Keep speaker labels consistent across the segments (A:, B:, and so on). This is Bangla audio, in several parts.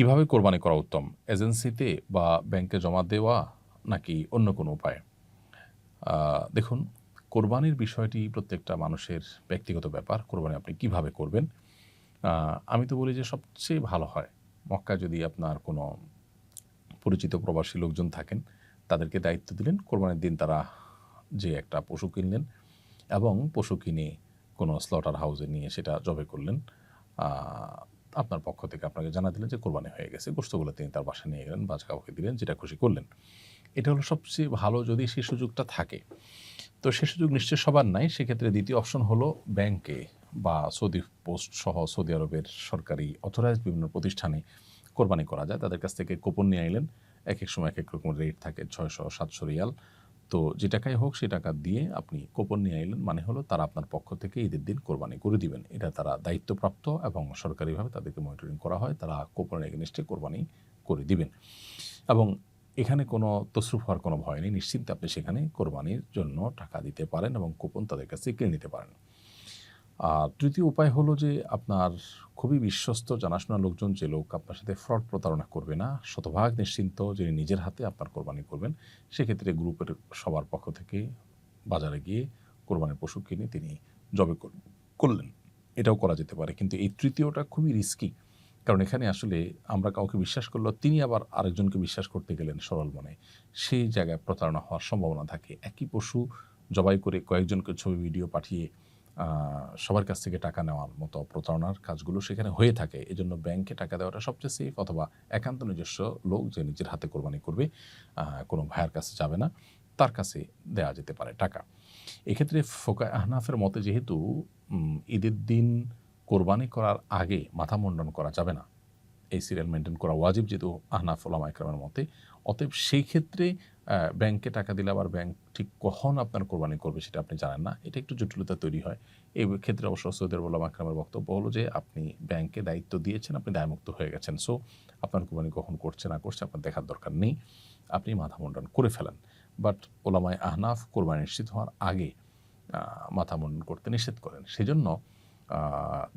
A: কীভাবে কোরবানি করা উত্তম? এজেন্সিতে বা ব্যাংকে জমা দেওয়া নাকি অন্য কোনো উপায়? দেখুন, কোরবানির বিষয়টি প্রত্যেকটা মানুষের ব্যক্তিগত ব্যাপার, কোরবানি আপনি কীভাবে করবেন? আমি তো বলি যে সবচেয়ে ভালো হয় মক্কা যদি আপনার কোনো পরিচিত প্রবাসী লোকজন থাকেন, তাদেরকে দায়িত্ব দিলেন, কোরবানির দিন তারা যে একটা পশু কিনলেন এবং পশু কিনে কোনো স্লটার হাউসে নিয়ে সেটা জবে করলেন। আপনার পক্ষ থেকে আপনাকে জানা দিলেন যে কোরবানি হয়ে গেছে। গোস্তগুলো তিনি তার বাসায় নিয়ে গেলেন, বাজ কাউকে দিলেন, যেটা খুশি করলেন। এটা হলো সবচেয়ে ভালো যদি সেই সুযোগটা থাকে। তো সে সুযোগ নিশ্চয় সবার নাই। সেক্ষেত্রে দ্বিতীয় অপশন হলো ব্যাংকে বা সৌদি পোস্ট সহ সৌদি আরবের সরকারি অথরাইজ বিভিন্ন প্রতিষ্ঠানে কোরবানি করা যায়। তাদের কাছ থেকে কুপন নিয়ে আইলেন। এক এক সময় এক এক রকম রেট থাকে, ছয়শো, সাতশো রিয়াল। তো যে টাকাই হোক, সে টাকা দিয়ে আপনি কোপন নিয়ে আইলেন মানে হলো তারা আপনার পক্ষ থেকে ঈদের দিন কোরবানি করে দিবেন। এটা তারা দায়িত্বপ্রাপ্ত এবং সরকারিভাবে তাদেরকে মনিটরিং করা হয়, তারা কোপনের এগেনিস্টে কোরবানি করে দিবেন। এবং এখানে কোনো তসরুফ হওয়ার কোনো ভয় নেই, নিশ্চিন্তে আপনি সেখানে কোরবানির জন্য টাকা দিতে পারেন এবং কুপন তাদের কাছে কিনে নিতে পারেন। আর তৃতীয় উপায় হলো যে আপনার খুবই বিশ্বস্ত জানাশোনা লোকজন যে লোক আপনার সাথে ফ্রড প্রতারণা করবে না, শতভাগ নিশ্চিন্ত যিনি নিজের হাতে আপনার কোরবানি করবেন, সেক্ষেত্রে গ্রুপের সবার পক্ষ থেকে বাজারে গিয়ে কোরবানির পশু কিনে তিনি জবে কর- করলেন। এটাও করা যেতে পারে। কিন্তু এই তৃতীয়টা খুবই রিস্কি কারণ এখানে আসলে আমরা কাউকে বিশ্বাস করল তিনি আবার আরেকজনকে বিশ্বাস করতে গেলেন সরল মনে। সেই জায়গায় প্রতারণা হওয়ার সম্ভাবনা থাকে। একই পশু জবাই করে কয়েকজনকে ছবি, ভিডিও পাঠিয়ে সবার কাছ থেকে টাকা নেওয়ার মতো প্রতারণার কাজগুলো সেখানে হয়ে থাকে। এজন্য ব্যাংকে টাকা দেওয়াটা সবচেয়ে সেফ অথবা একান্ত নিজস্ব লোক যে নিজের হাতে কোরবানি করবে কোনো ভাইয়ের কাছে যাবে না, তার কাছে দেওয়া যেতে পারে টাকা। এক্ষেত্রে ফোকা আহনাফের মতে যেহেতু ঈদের দিন কোরবানি করার আগে মাথা মুন্ডন করা যাবে না এই সিরিয়াল মেনটেন করা ওয়াজিব যেহেতু আহনাফ ওলামা একরামের মতে। অতএব সেই ক্ষেত্রে ব্যাংকে টাকা দিলে আবার ব্যাংক ঠিক কখন আপনার কোরবানি করবে সেটা আপনি জানেন না। এটা একটু জটিলতা তৈরি হয়। এই ক্ষেত্রে অবশ্য সৌদের ওলামা একরামের বক্তব্য হলো যে, আপনি ব্যাংকে দায়িত্ব দিয়েছেন, আপনি দায়মুক্ত হয়ে গেছেন। সো আপনার কোরবানি কখন করছে, না করছে, আপনার দেখার দরকার নেই। আপনি মাথা মুন্ডন করে ফেলেন। বাট ওলামায় আহনাফ কোরবানি নিশ্চিত হওয়ার আগে মাথা মুন্ডন করতে নিষেধ করেন। সেজন্য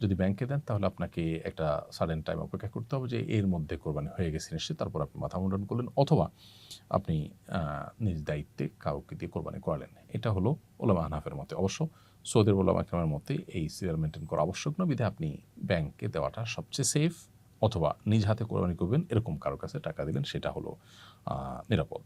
A: যদি ব্যাংকে দেন, তাহলে আপনাকে একটা সাডেন টাইম অপেক্ষা করতে হবে যে এর মধ্যে কোরবানি হয়ে গেছে নিশ্চয়ই, তারপর আপনি মাথা মুন্ডন করলেন, অথবা আপনি নিজ দায়িত্বে কাউকে দিয়ে কোরবানি করালেন। এটা হলো ওলামা আহনাফের মতে। অবশ্য সৌদের ওলামা একরামের মতে এই সিরিয়াল মেনটেন করা আবশ্যক নয় বিধে আপনি ব্যাংকে দেওয়াটা সবচেয়ে সেফ অথবা নিজ হাতে কোরবানি করবেন, এরকম কারও কাছে টাকা দিলেন, সেটা হলো নিরাপদ।